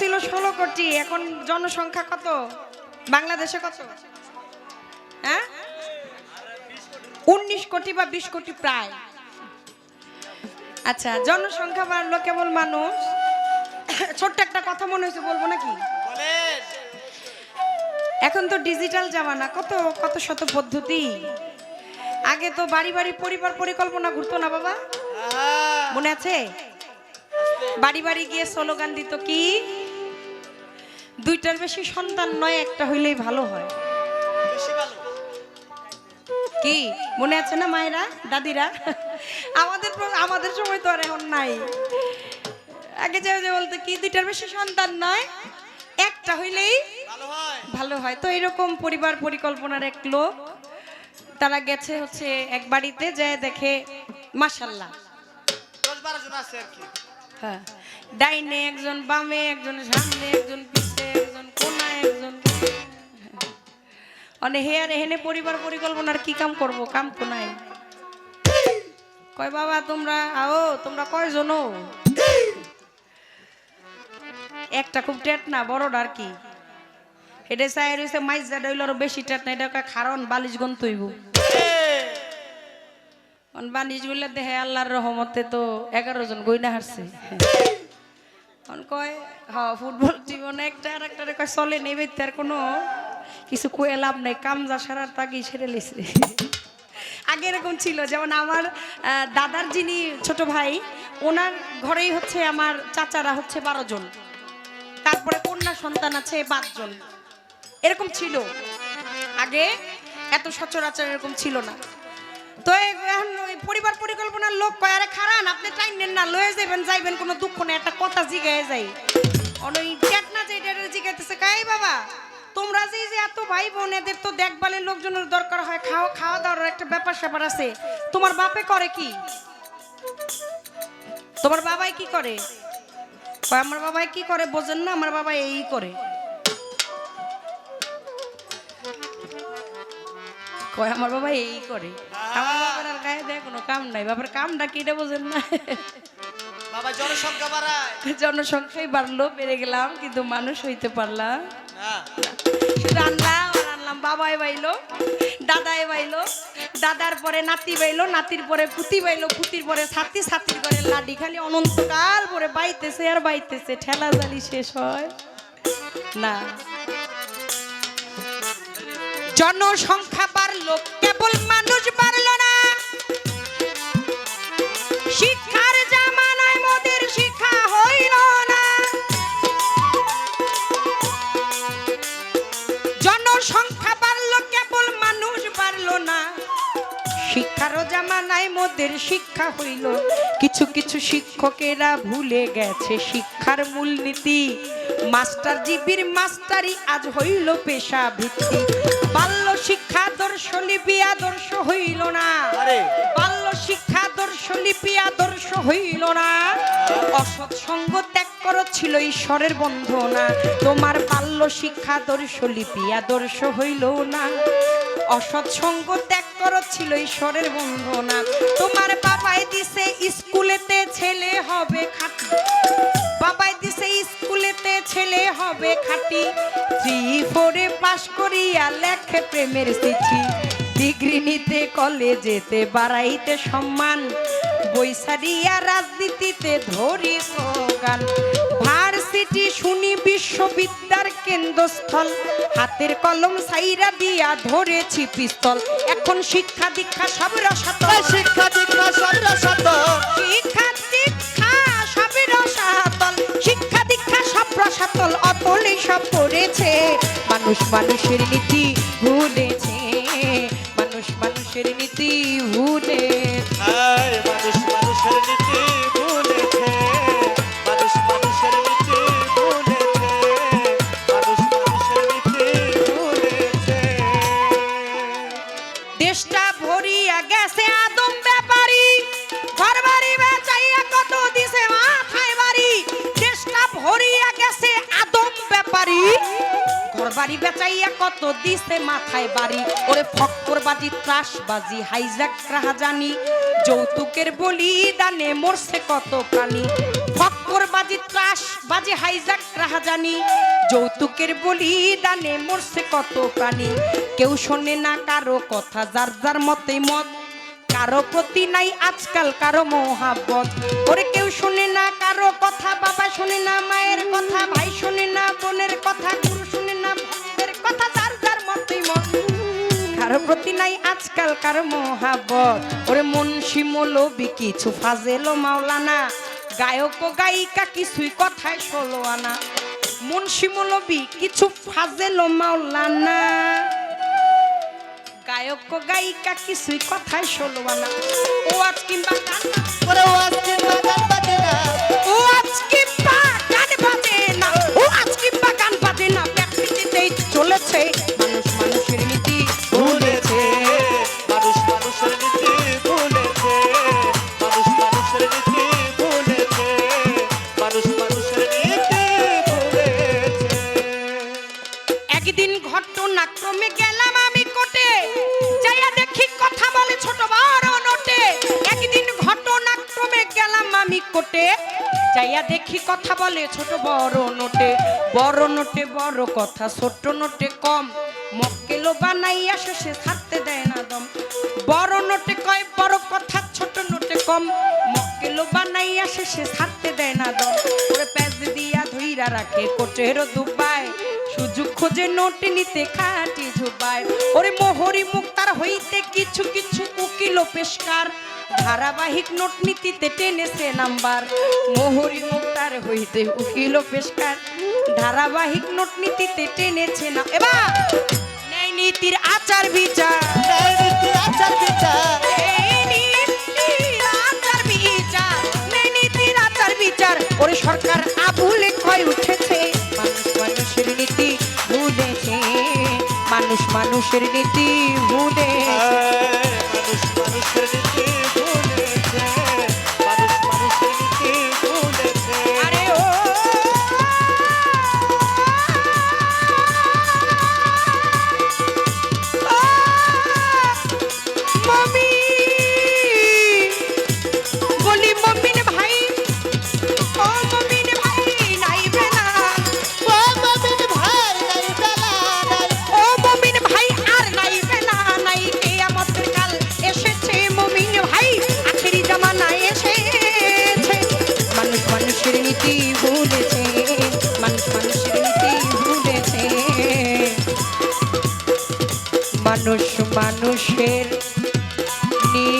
ছিল ষোলো কোটি, এখন জনসংখ্যা কত? বাংলাদেশে কত? হ্যাঁ? উনিশ কোটি বা বিশ কোটি প্রায়। আচ্ছা জনসংখ্যা বাড়লো কেবল মানুষ। ছোট্ট একটা কথা মনে হয়েছে, বলব নাকি? এখন তো ডিজিটাল জামানা, কত কত শত পদ্ধতি। আগে তো বাড়ি বাড়ি পরিবার পরিকল্পনা ঘুরতো না বাবা? মনে আছে? বাড়ি বাড়ি গিয়ে স্লোগান দিত কি? দুইটার বেশি সন্তান নয় একটা হইলেই ভালো হয়। কি? মনে আছে না মায়েরা দাদিরা? আমাদের আমাদের সময় তো আর এখন নাই। আগে যে যে বলতো কি দুইটার বেশি সন্তান নয় একটা হইলেই ভালো হয়। তো এরকম পরিবার পরিকল্পনার এক লোক তারা গেছে হচ্ছে এক বাড়িতে যায় দেখে মাসাল্লাহ হ্যাঁ। ডাইনে একজন বামে একজন সামনে একজন পিছে। মানে হে আর হেনে পরিবার পরিকল্পনার কি কাম করব? কাম তো নাই। কয় বাবা, তোমরা? আও, তোমরা কয়জন একটা খুব টেট না বড়টা আর কি। এটা চাই রয়েছে মাইজ যা ডইল আরও বেশি টেট না, এটা কয় খারণ, বালিশ গন তৈব বালিশগুলো দেখে আল্লাহর রহমতে তো এগারো জন গইনা হারছে। অন কয়, হ, ফুটবল জীবনে একটা আর একটা কয় চলে নেবে তার কোনো কিছু কয়ে লাভ নাই, কাম যা সারার তাকে ছেড়ে লেছে। আগে এরকম ছিল, যেমন আমার দাদার যিনি ছোট ভাই, ওনার ঘরেই হচ্ছে আমার চাচারা হচ্ছে বারো জন। তারপরে কন্যা সন্তান আছে পাঁচজন এরকম ছিল। আগে এত সচরাচর এরকম ছিল না। তো এখন ওই পরিবার পরিকল্পনার লোক কয়, আরে খারান, আপনি টাইম নেন না, লয়ে যাবেন, যাইবেন, কোনো দুঃখ নেই, একটা কথা জিগায় যাই। অনই চেতনা যে এটা জিগাইতেছে কাই বাবা তোমরা যে যে এত ভাই বোন এদের তো দেখভালের লোকজনের দরকার হয়। খাওয়া খাওয়া দাওয়ার একটা ব্যাপার স্যাপার আছে। তোমার বাপে করে কি? তোমার বাবাই কি করে? আমার বাবাই কি করে বোঝেন না আমার বাবা এই করে। কয় আমার বাবা এই করে। আমার বাবার আর গায়ে দেয় কোনো কাম নাই। বাবার কামটা কি এটা বোঝেন না। বাবা জনসংখ্যা বাড়ায়। জনসংখ্যাই বাড়লো বেড়ে গেলাম কিন্তু মানুষ হইতে পারলাম। না শুধু আনলাম আর আনলাম বাবাই বাইলো, দাদাই বাইলো, দাদার পরে নাতি বাইলো, নাতির পরে পুতি বাইলো, পুতির পরে করে লাডি। খালি অনন্তকাল পরে বাইতেছে আর বাইতেছে, ঠেলা জালি শেষ হয় না। জনসংখ্যা বাড়লো, কেবল মানুষ বাড়লো না। জনসংখ্যা বাড়লো কেবল মানুষ বাড়লো না। শিক্ষারও জামানায় মোদের শিক্ষা হইল। কিছু কিছু শিক্ষকেরা ভুলে গেছে শিক্ষার মূলনীতি। মাস্টার জিবির মাস্টারি আজ হইল পেশা ভিত্তি বাল্য শিক্ষা দর্শ লিপি আদর্শ হইল না। বাল্য শিক্ষা আদর্শ লিপি আদর্শ হইল না। অসৎ সঙ্গ ত্যাগ করো, ছিল ঈশ্বরের বন্ধনা। তোমার বাল্য শিক্ষা আদর্শ লিপি আদর্শ হইল না। অসৎ সঙ্গ ত্যাগ করো, ছিল ঈশ্বরের বন্ধনা। তোমার বাবাই দিছে স্কুলেতে ছেলে হবে খাটি। বাবাই দিছে স্কুলেতে ছেলে হবে খাটি। থ্রি ফোরে পাশ করিয়া লেখে প্রেমের চিঠি। ডিগ্রি নিতে কলেজেতে বাড়াইতে সম্মান বৈশারিয়া রাজনীতিতে ধরি স্লোগান। ভার্সিটি শুনি বিশ্ববিদ্যার কেন্দ্রস্থল হাতের কলম সাইরা দিয়া ধরেছি পিস্তল। এখন শিক্ষা দীক্ষা সব রসাতল। শিক্ষা দীক্ষা সব রসাত শিক্ষা দীক্ষা সবই রসাতল। শিক্ষা দীক্ষা সব রসাতল অতলে সব করেছে মানুষ মানুষের নীতি আদম ভরিয়া আদম মাথায় বাড়ি রাহাজানি, যৌতুকের বলি দানে মরছে কত প্রাণী। ফক্কর বাজি রাহাজানি, যৌতুকের বলি দানে মরছে কত প্রাণী। কেউ শোনে না কারও কথা, যার যার মতে মত কারও প্রতি নাই আজকাল, কারও মোহাব্বত। ওরে কেউ শোনে না, কারও কথা বাবা শোনে না, মায়ের কথা, ভাই শোনে না, বোনের কথা, গুরু শোনে না ভক্তের কথা, যার যার মতেই মত। কারও প্রতি নাই আজকাল, কারও মোহাব্বত। ওরে মুন্সি মৌলবি কিছু ফাজেলো মাওলানা। গায়ক গায়িকা কিছুই কথায় ষোলো আনা। মুন্সি মৌলবি কিছু ফাজেলো মাওলানা। গায়ক ও গায়িকা কিছুই ও আজ কিংবা গান না ওরে ওয়াজ কিংবা গান বাজে না। ও আজ কিংবা গান বাজে না। ও আজ কিংবা গান বাজে না। চলেছে মানুষ মানুষের নীতি। ভুলেছে মানুষ মানুষের নীতি ভুলেছে মানুষ মানুষের নীতি ভুলেছে মানুষ মানুষের নীতি ভুলেছে। একদিন ঘটনাক্রমে গেলাম আমি কোটে কোটে যাইয়া দেখি কথা বলে ছোট বড় নোটে। বড় নোটে বড় কথা, ছোট নোটে কম। মক্কেলো বানাইয়া শেষে ছাড়তে দেয় না দম। বড় নোটে কয়, বড় কথা, ছোট নোটে কম। মক্কেলো বানাইয়া শেষে ছাড়তে দেয় না দম। ওরে প্যাজ দিয়া ধইরা রাখে কোটেরও দুবাই সুযোগ খোঁজে নোট নিতে খাটি ঝুবাই ওরে মোহরি মুক্তার হইতে কিছু কিছু উকিল পেশকার। ধারাবাহিক নোট নীতিতে টেনেছে নাম্বার। মোহরি মুক্তার হইতে উকিল পেশকার। ধারাবাহিক নোট নীতিতে টেনেছে না। এবার ন্যায় নীতির আচার বিচার। ন্যায় আচার বিচার। নীতির আচার বিচার, ন্যায় নীতির আচার বিচার। ওরে সরকার আবুলে কয় উঠেছে মানুষ মানুষের নীতি ভুলে মানুষ মানুষের মানুষ মানুষের নিয়ে